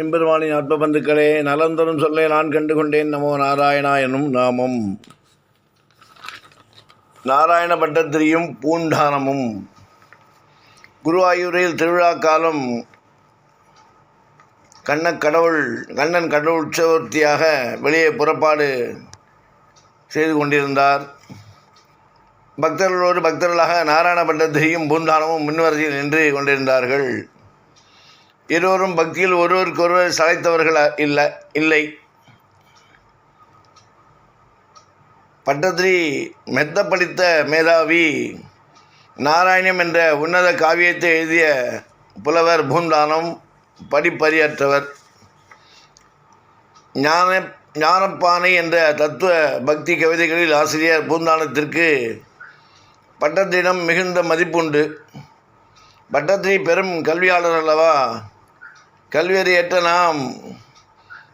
எம்பெருமானின் அற்ப பந்துக்களே நலந்தரும் சொல்லை நான் கண்டு கொண்டேன் நமோ நாராயணா எனும் நாமம். நாராயண பட்டத்திரியும் பூண்டானமும். குருவாயூரில் திருவிழா காலம் கண்ண கடவுள் கண்ணன் கடவுள் உற்சவர்த்தியாக வெளியே புறப்பாடு செய்து கொண்டிருந்தார். பக்தர்களோடு பக்தர்களாக நாராயண பட்டத்திரியும் பூந்தானமும் முன்வரிசையில் நின்று கொண்டிருந்தார்கள். இருவரும் பக்தியில் ஒருவருக்கொருவர் சளைத்தவர்கள் இல்லை இல்லை. பட்டத்திரி மெத்த படித்த மேதாவி நாராயணம் என்ற உன்னத காவியத்தை எழுதிய புலவர் பூந்தானம் படிப்பறியற்றவர். ஞான ஞானப்பானை என்ற தத்துவ பக்தி கவிதைகளில் ஆசிரியர் பூந்தானத்திற்கு பட்டத்திடம் மிகுந்த மதிப்புண்டு. பட்டத்திரி பெரும் கல்வியாளர் அல்லவா? கல்வியறியற்ற நாம்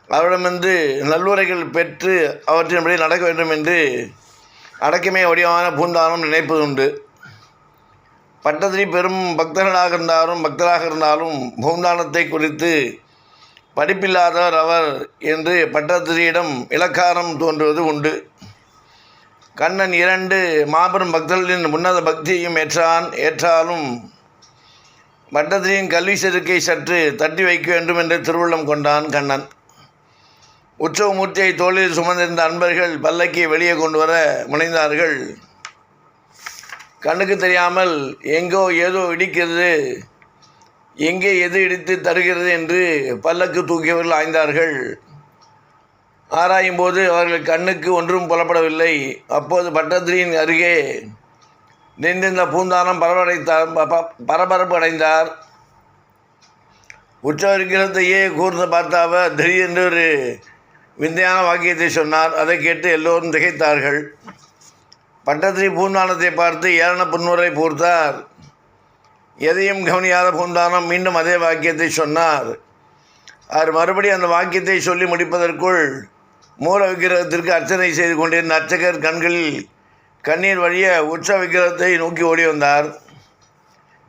அவரிடமிருந்து நல்லுரைகள் பெற்று அவற்றின்படி நடக்க வேண்டும் என்று அடக்கமே வடிவமான பூந்தானம் நினைப்பதுண்டு பட்டத்திரி பெரும் பக்தர்களாக இருந்தாலும் பக்தராக இருந்தாலும் பூந்தானத்தை குறித்து படிப்பில்லாதவர் அவர் என்று பட்டத்திரியிடம் இலக்காரம் தோன்றுவது உண்டு. கண்ணன் இரண்டு மாபெரும் பக்தர்களின் உன்னத பக்தியையும் ஏற்றான் ஏற்றாலும் பட்டத்திரியின் கல்வி செருக்கை சற்று தட்டி வைக்க வேண்டும் என்று திருவுள்ளம் கொண்டான் கண்ணன். உற்சவமூர்த்தியை தோளில் சுமந்திருந்த அன்பர்கள் பல்லக்கை வெளியே கொண்டு வர முனைந்தார்கள். கண்ணுக்கு தெரியாமல் எங்கோ ஏதோ இடிக்கிறது எங்கே எது இடித்து தருகிறது என்று பல்லக்கு தூக்கியவர்கள் ஆய்ந்தார்கள். ஆராயும்போது அவர்கள் கண்ணுக்கு ஒன்றும் புலப்படவில்லை. அப்போது பட்டத்திரியின் அருகே நின்றிருந்த பூந்தானம் பரபடைத்தார் பரபரப்பு அடைந்தார். உற்சவரிக்கிறதையே கூர்ந்து பார்த்த அவர் திடீரென்று ஒரு விந்தையான வாக்கியத்தை சொன்னார். அதை கேட்டு எல்லோரும் திகைத்தார்கள். பட்டத்திரி பூந்தானத்தை பார்த்து ஏளன புன்முறை பூர்த்தார். எதையும் கவனியாத பூந்தானம் மீண்டும் அதே வாக்கியத்தை சொன்னார். அவர் மறுபடி அந்த வாக்கியத்தை சொல்லி முடிப்பதற்குள் மூல விக்கிரகத்திற்கு அர்ச்சனை செய்து கொண்டிருந்த அர்ச்சகர் கண்களில் கண்ணீர் வழிய உச்ச விக்கிரகத்தை நோக்கி ஓடி வந்தார்.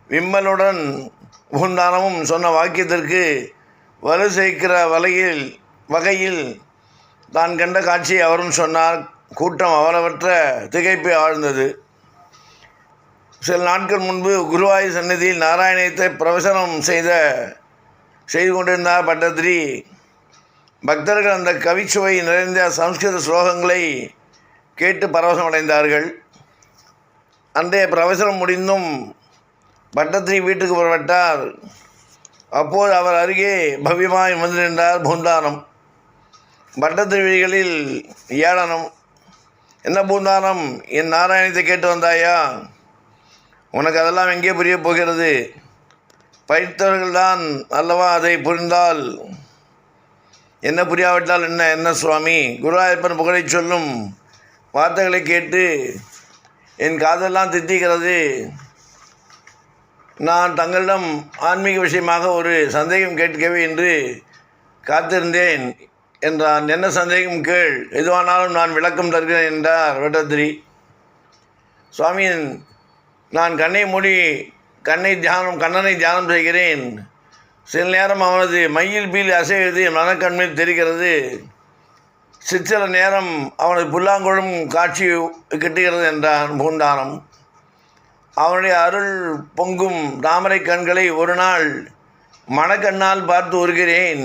விம்மலுடன் பூந்தானமும் சொன்ன வாக்கியத்திற்கு வலு சேர்க்கிற வலையில் வகையில் தான் கண்ட காட்சியை அவரும் சொன்னார். கூட்டம் அவரவற்ற திகைப்பை ஆழ்ந்தது. சில நாட்கள் முன்பு குருவாயு சன்னதியில் நாராயணத்தை பிரவசனம் செய்த செய்து கொண்டிருந்தார் பட்டத்திரி. பக்தர்கள் அந்த கவிச்சுவை நிறைந்த சம்ஸ்கிருத ஸ்லோகங்களை கேட்டு பரவசம் அடைந்தார்கள் அன்றைய பிரவசனம் முடிந்தும் பட்டத்திரி வீட்டுக்கு புறப்பட்டார். அப்போது அவர் அருகே பவ்யமாய் வந்து நின்றார் பூந்தானம். பட்டத்திரி விழிகளில் ஏளனம். என்ன பூந்தானம்? என் நாராயணத்தை கேட்டு வந்தாயா? உனக்கு அதெல்லாம் எங்கே புரிய போகிறது? படித்தவர்கள்தான் அல்லவா அதை புரிந்தால்? என்ன புரியாவிட்டால் என்ன? என்ன சுவாமி? குருவாயூரப்பன் புகழை சொல்லும் வார்த்தைகளை கேட்டு என் காதெல்லாம் தித்திக்கிறது. நான் தங்களிடம் ஆன்மீக விஷயமாக ஒரு சந்தேகம் கேட்கவே என்று காத்திருந்தேன் என்றான். என்ன சந்தேகம் கேள். எதுவானாலும் நான் விளக்கம் தருகிறேன் என்றார் வெட்டத்திரி. சுவாமியின் நான் கண்ணை மூடி கண்ணை தியானம் கண்ணனை தியானம் செய்கிறேன். சில நேரம் அவனது மயில் பீல் அசைவது என் தெரிகிறது. சிற்சில நேரம் அவனது புல்லாங்குழம் காட்சி கிட்டுகிறது என்றான் பூந்தானம் அவனுடைய அருள் பொங்கும் தாமரை கண்களை ஒரு நாள் மனக்கண்ணால் பார்த்து வருகிறேன்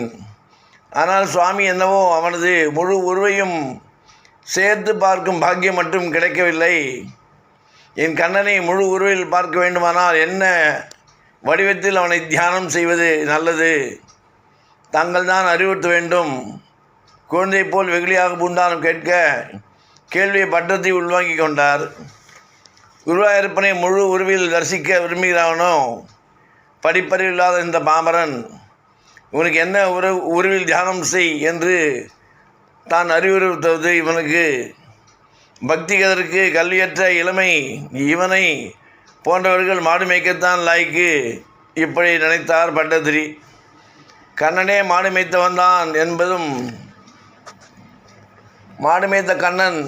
ஆனால் சுவாமி என்னவோ அவனது முழு உருவையும் சேர்த்து பார்க்கும் பாக்கியம் மட்டும் கிடைக்கவில்லை. என் கண்ணனை முழு உருவில் பார்க்க வேண்டுமானால் என்ன வடிவத்தில் அவனை தியானம் செய்வது நல்லது? தாங்கள் தான் அறிவுறுத்த வேண்டும். குழந்தை போல் வெகுளியாக பூந்தானம் கேட்க கேள்வியை பட்டத்தை உள்வாங்கி கொண்டார். குருவாயிருப்பனை முழு உருவில் தரிசிக்க விரும்புகிறானோ? படிப்பறிவு இல்லாத இந்த பாமரன் இவனுக்கு என்ன உரு உருவில் தியானம் செய் என்று தான் அறிவுறுத்துவது இவனுக்கு. பக்திகதற்கு கல்வியற்ற இளமை இவனை போன்றவர்கள் மாடு மேய்க்கத்தான் லாய்க்கு இப்படி நினைத்தார் பட்டதிரி கண்ணனே மாடு மேய்த்தவன்தான் என்பதும் மாடுமேத்த கண்ணன்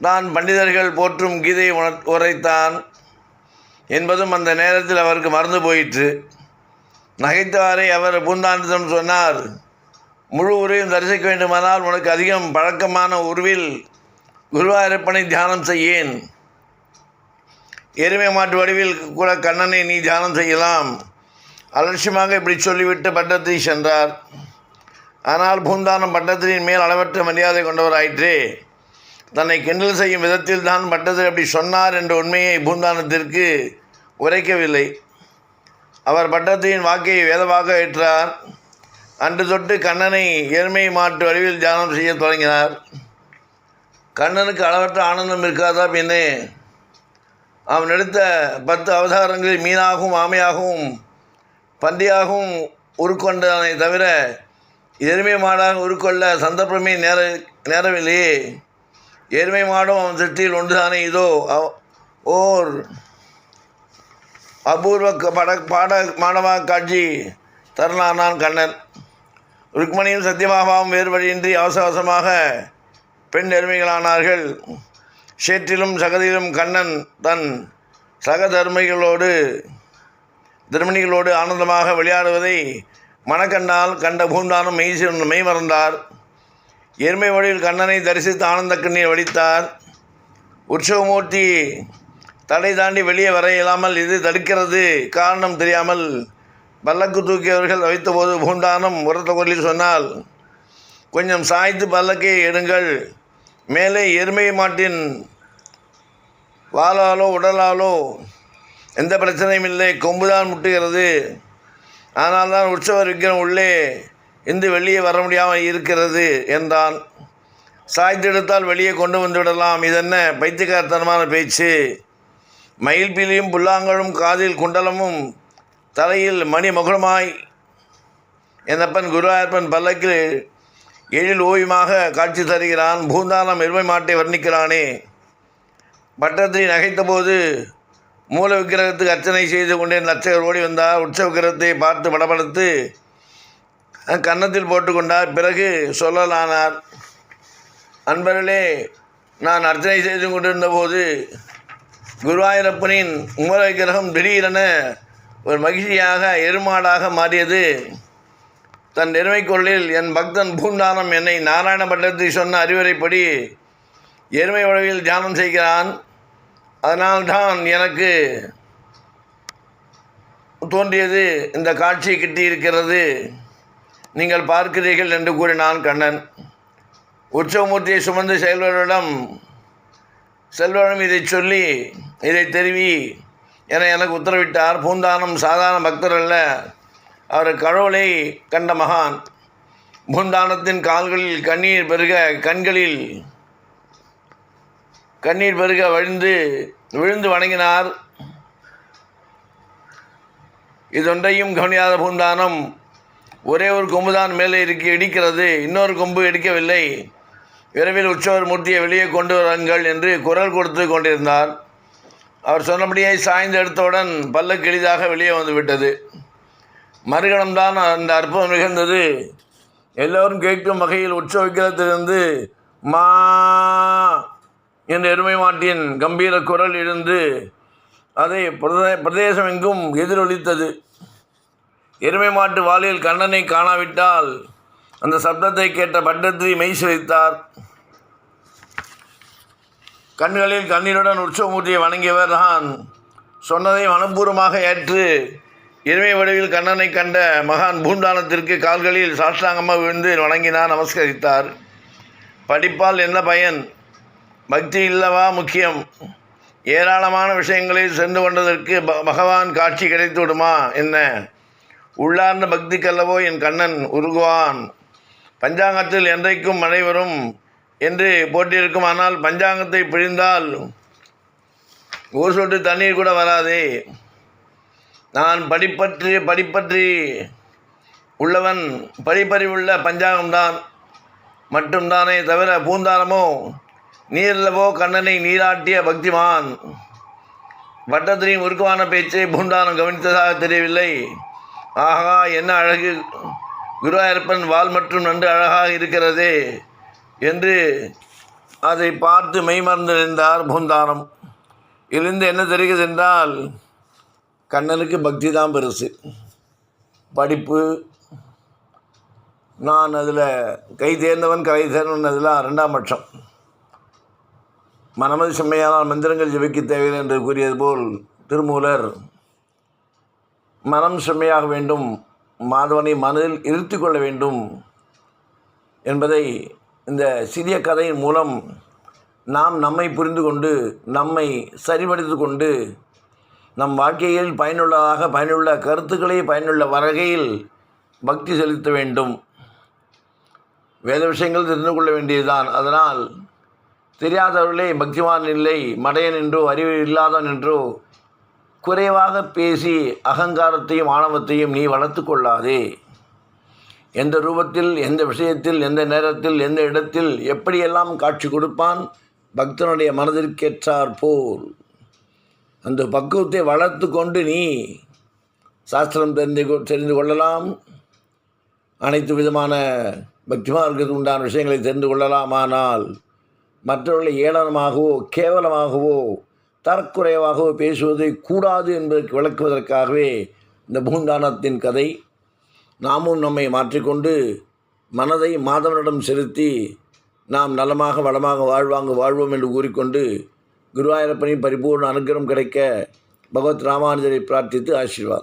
தான் பண்டிதர்கள் போற்றும் கீதையை உண உரைத்தான் என்பதும் அந்த நேரத்தில் அவருக்கு மறந்து போயிற்று. நகைத்தவாறே அவர் பூந்தானத்திடம் சொன்னார் முழு உருவையும் தரிசிக்க வேண்டுமானால் உனக்கு அதிகம் பழக்கமான உருவில் குருவாயூரப்பனை தியானம் செய்யேன். எருமை மாட்டு வடிவில் கூட கண்ணனை நீ தியானம் செய்யலாம். அலட்சியமாக இப்படி சொல்லிவிட்டு பட்டத்தை சென்றார். ஆனால் பூந்தானம் பட்டத்திரியின் மேல் அளவற்ற மரியாதை கொண்டவராயிற்றே. தன்னை கிண்டல் செய்யும் விதத்தில் தான் பட்டத்திரி அப்படி சொன்னார் என்ற உண்மையை பூந்தானத்திற்கு உரைக்கவில்லை. அவர் பட்டத்திரியின் வாக்கை வேதவாக ஏற்றார். அன்று தொட்டு கண்ணனை எருமை மாற்று வடிவில் தியானம் செய்ய தொடங்கினார். கண்ணனுக்கு அளவற்ற ஆனந்தம் இருக்காதா பின்னே? அவன் எடுத்த பத்து அவதாரங்களில் மீனாகவும் ஆமையாகவும் பன்றியாகவும் உருக்கொண்டதனை தவிர எருமை மாடாக உருக்கொள்ள சந்தர்ப்பமே நேர நேரவில்லையே எருமை மாடும் அவன் திருஷ்டியில் ஒன்றுதானே? இதோ ஓர் அபூர்வ பட பாட மாடமாக காட்சி தருணானான் கண்ணன். ருக்மணியும் சத்தியமாகவும் வேறு வழியின்றி அவசர பெண் எருமைகளானார்கள். சேற்றிலும் சகதியிலும் கண்ணன் தன் சக தர்மிகளோடு ஆனந்தமாக விளையாடுவதை மணக்கண்டால் கண்ட பூண்டானும் மெய் மெய் மறந்தார் எருமை வழியில் கண்ணனை தரிசித்து ஆனந்த கண்ணீர் வடித்தார். உற்சவமூர்த்தி தடை தாண்டி வெளியே வர இயலாமல் இது தடுக்கிறது காரணம் தெரியாமல் பல்லக்கு தூக்கியவர்கள் வைத்தபோது பூண்டானம் உரத்த குரலில் சொன்னால் கொஞ்சம் சாய்த்து பல்லக்கை எடுங்கள். மேலே எருமை மாட்டின் வாளாலோ உடலாலோ எந்த பிரச்சனையும் இல்லை. கொம்புதான் முட்டுகிறது. ஆனால் தான் உற்சவர் விக்கிரம் உள்ளே இந்து வெளியே வர முடியாமல் இருக்கிறது என்றான். சாய்த்தெடுத்தால் வெளியே கொண்டு வந்துவிடலாம். இதென்ன பைத்தியக்காரத்தனமான பேச்சு. மயில்பிலியும் புல்லாங்களும் காதில் குண்டலமும் தலையில் மணி மகுடமாய் என்னப்பன் குருவாயப்பன் பல்லக்கில் எழில் ஓய்வுமாக காட்சி தருகிறான். பூந்தானம் எருமை மாட்டை வர்ணிக்கிறானே. பட்டத்தை நகைத்தபோது மூல விக்கிரகத்துக்கு அர்ச்சனை செய்து கொண்டே நச்சகர் ஓடி வந்தார் உற்சவ விக்கிரகத்தை பார்த்து படபடத்து கன்னத்தில் போட்டுக்கொண்டார். பிறகு சொல்லலானார் அன்பர்களே நான் அர்ச்சனை செய்து கொண்டிருந்த போது குருவாயூரப்பனின் மூல விக்கிரகம் திடீரென ஒரு மகிழ்ச்சியாக எருமாடாக மாறியது. தன் எருமைக்குள்ளில் என் பக்தன் பூண்டானம் என்னை நாராயண பட்டத்தில் சொன்ன அறிவுரைப்படி எருமை உழவில் தியானம் செய்கிறான். அதனால்தான் எனக்கு தோன்றியது இந்த காட்சி கிட்டி இருக்கிறது நீங்கள் பார்க்கிறீர்கள் என்று கூறினான் கண்ணன். உற்சவமூர்த்தியை சுமந்து செல்வரிடம் செல்வரிடம் இதை சொல்லி இதை தெரிவி என எனக்கு உத்தரவிட்டார். பூந்தானம் சாதாரண பக்தர் அல்ல அவர் கடவுளை கண்ட மகான். பூந்தானத்தின் கால்களில் கண்ணீர் பெருக கண்களில் கண்ணீர் பெருக வழிந்து விழுந்து வணங்கினார். இதொன்றையும் கவனியாத பூந்தானம் ஒரே ஒரு கொம்புதான் மேலே இருக்க இடிக்கிறது இன்னொரு கொம்பு இடிக்கவில்லை. விரைவில் உற்சவர் மூர்த்தியை வெளியே கொண்டு வருங்கள் என்று குரல் கொடுத்து கொண்டிருந்தார். அவர் சொன்னபடியே சாய்ந்து எடுத்தவுடன் பல்லக்கு எளிதாக வெளியே வந்து விட்டது. மறுகணம்தான் அந்த அற்புதம் நிகழ்ந்தது. எல்லோரும் கேட்கும் வகையில் உற்சவிக்கிறதிலிருந்து மா என்ற எருமை மாட்டின் கம்பீர குரல் இருந்து அதை பிரதே பிரதேசம் எங்கும் எதிரொலித்தது. எருமை மாட்டு வாளில் கண்ணனை காணாவிட்டால் அந்த சப்தத்தை கேட்ட பட்டத்திரி மெய் சிரித்தார் கண்களில் கண்ணீருடன் உற்சவமூர்த்தியை வணங்கியவர் தான் சொன்னதை மனப்பூர்வமாக ஏற்று எருமை வடிவில் கண்ணனை கண்ட மகான் பூண்டானத்திற்கு கால்களில் சாஷ்டாங்கமாக விழுந்து வணங்கினார் நமஸ்கரித்தார். படிப்பால் என்ன பயன்? பக்தி இல்லவா முக்கியம்? ஏராளமான விஷயங்களில் சென்று கொண்டதற்கு ப- பகவான் காட்சி கிடைத்து விடுமா? என்ன? உள்ளார்ந்த பக்திக்கல்லவோ என் கண்ணன் உருகுவான். பஞ்சாங்கத்தில் என்றைக்கும் மழை வரும் என்று போட்டிருக்கும் ஆனால் பஞ்சாங்கத்தை பிழிந்தால் ஒரு சொட்டு தண்ணீர் கூட வராதே. நான் படிப்பற்றி படிப்பற்றி உள்ளவன் படிப்பறிவுள்ள பஞ்சாங்கம்தான் மட்டும்தானே தவிர பூந்தாரமோ நீர்லவோ கண்ணனை நீராட்டிய பக்திமான். வட்டத்திரியின் உருக்கமான பேச்சை பூண்டானம் கவனித்ததாக தெரியவில்லை. ஆகா என்ன அழகு. குருவாயூரப்பன் வால் மற்றும் நன்று அழகாக இருக்கிறதே என்று அதை பார்த்து மெய்மறந்து நின்றார் பூந்தானம். இருந்து என்ன தெரிகிறது என்றால் கண்ணனுக்கு பக்தி தான் பெருசு. படிப்பு நான் அதில் கை தேர்ந்தவன் கலை தேர்ந்தவன் அதெல்லாம் ரெண்டாம் பட்சம். மனமது செம்மையானால் மந்திரங்கள் ஜெபிக்க தேவையில்லை என்று கூறியது போல் திருமூலர் மனம் செம்மையாக வேண்டும் மாதவனை மனதில் இருத்தி கொள்ள வேண்டும் என்பதை இந்த சிறிய கதையின் மூலம் நாம் நம்மை புரிந்து கொண்டு நம்மை சரிபடுத்து கொண்டு நம் வாழ்க்கையில் பயனுள்ளதாக பயனுள்ள கருத்துக்களை பயனுள்ள வகையில் பக்தி செலுத்த வேண்டும். வேத விஷயங்கள் தெரிந்து கொள்ள வேண்டியதுதான். அதனால் தெரியாதவர்களே பக்திமான் இல்லை மடையன் என்றோ அறிவு இல்லாதவன் என்றோ குறைவாக பேசி அகங்காரத்தையும் ஆணவத்தையும் நீ வளர்த்து கொள்ளாதே. எந்த ரூபத்தில் எந்த விஷயத்தில் எந்த நேரத்தில் எந்த இடத்தில் எப்படியெல்லாம் காட்சி கொடுப்பான் பக்தனுடைய மனதிற்கேற்றார் போல். அந்த பக்குவத்தை வளர்த்து கொண்டு நீ சாஸ்திரம் தெரிந்து கொ- தெரிந்து கொள்ளலாம். அனைத்து விதமான பக்திமார்க்கு உண்டான விஷயங்களை தெரிந்து கொள்ளலாம். ஆனால் மற்றவர்களை ஏளனமாகவோ கேவலமாகவோ தரக்குறைவாகவோ பேசுவது கூடாது என்பதற்கு விளக்குவதற்காகவே இந்த பூந்தானத்தின் கதை. நாமும் நம்மை மாற்றிக்கொண்டு மனதை மாதவனிடம் செலுத்தி நாம் நலமாக வளமாக வாழ்வாங்க வாழ்வோம் என்று கூறிக்கொண்டு குருவாயூரப்பனின் பரிபூர்ண அனுகிரகம் கிடைக்க பகவத் ராமானுஜரை பிரார்த்தித்து ஆசீர்வாதம்.